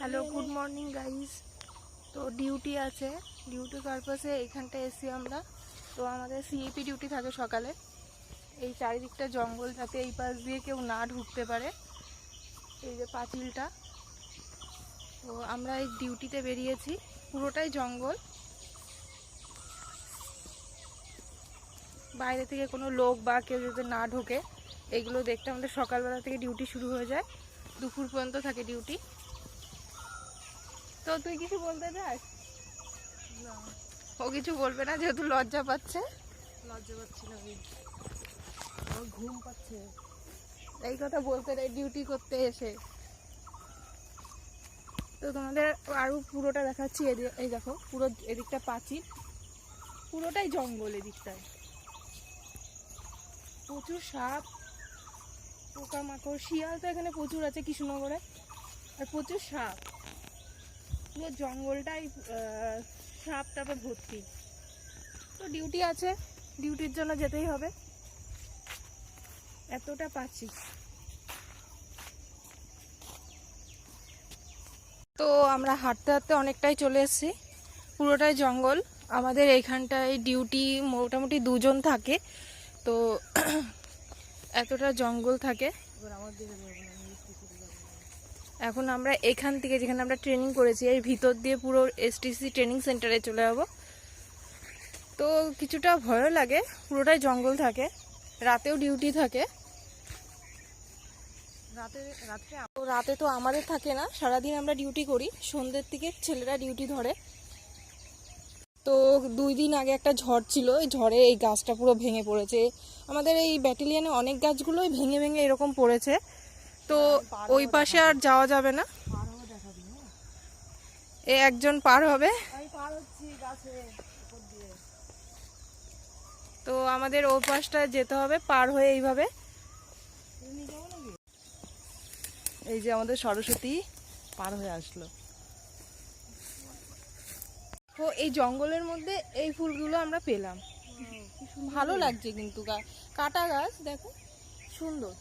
Hello good morning guys তো duty আছে। Duty পারপাসে এইখানটা এসি আমরা। তো আমাদের সিএপি ডিউটি থাকে সকালে। এই চারিদিকটা জঙ্গল, যাতে এই পাশ দিয়ে কেউ না ঢুকতে পারে। এই যে পাঁচিলটা। তো আমরা এই ডিউটিতে বেরিয়েছি। পুরোটাই জঙ্গল। বাইরে থেকে কোনো লোক বা কেউ যাতে না ঢোকে, এগুলো দেখতে আমাদের সকালবেলা থেকে ডিউটি শুরু হয়ে যায়। দুপুর পর্যন্ত থাকে ডিউটি তো তুই কিছু বলতে চাস? ও কিছু বলবে না যেহেতু লজ্জা পাচ্ছে। লজ্জা পাচ্ছি না আমি আমার ঘুম পাচ্ছে। এই কথা বলতে নেই ডিউটি করতে এসে। তো তোমাদের আরও পুরোটা দেখাচ্ছি এই দেখো পুরো এদিকটা পাঁচিল পুরোটাই জঙ্গল এদিকটায়। প্রচুর সাপ পোকামাকড় শিয়াল তো এখানে প্রচুর আছে কৃষ্ণনগরে। আর প্রচুর সাপ। পুরো জঙ্গলটাই সাপ টাপে ভর্তি। তো ডিউটি আছে, ডিউটির জন্য যেতেই হবে। এতটা পাচ্ছি। তো আমরা হাঁটতে হাঁটতে অনেকটাই চলে এসেছি। পুরোটাই জঙ্গল। আমাদের এইখানটায় ডিউটি মোটামুটি দুজন থাকে। তো এতটা জঙ্গল থাকে এবার আমার দিকে যাব না আমি স্কুটি যাব না। এখন আমরা এখান থেকে যেখানে আমরা ট্রেনিং করেছি, এর ভিতর দিয়ে পুরো এসটিসি ট্রেনিং সেন্টারে চলে যাব। তো কিছুটা ভয়ও লাগে, পুরোটাই জঙ্গল থাকে, রাতেও ডিউটি থাকে। রাতে রাত্রে রাতে তো আমাদের থাকে না, সারাদিন আমরা ডিউটি করি, সন্ধ্যের দিকে ছেলেরা ডিউটি ধরে। তো দুই দিন আগে একটা ঝড় ছিল, এই ঝড়ে এই গাছটা পুরো ভেঙে পড়েছে। আমাদের এই ব্যাটালিয়ানে অনেক গাছগুলোই ভেঙে ভেঙে এরকম পড়েছে। তো ওই পাশে আর যাওয়া যাবে না। এ একজন পার হবে। তো আমাদের ওই পাশটা যেতে হবে পার হয়ে এইভাবে। এই যে আমাদের সরস্বতী পার হয়ে আসলো। তো এই জঙ্গলের মধ্যে এই ফুলগুলো আমরা পেলাম। ভালো লাগছে কিন্তু কাটা গাছ দেখো সুন্দর।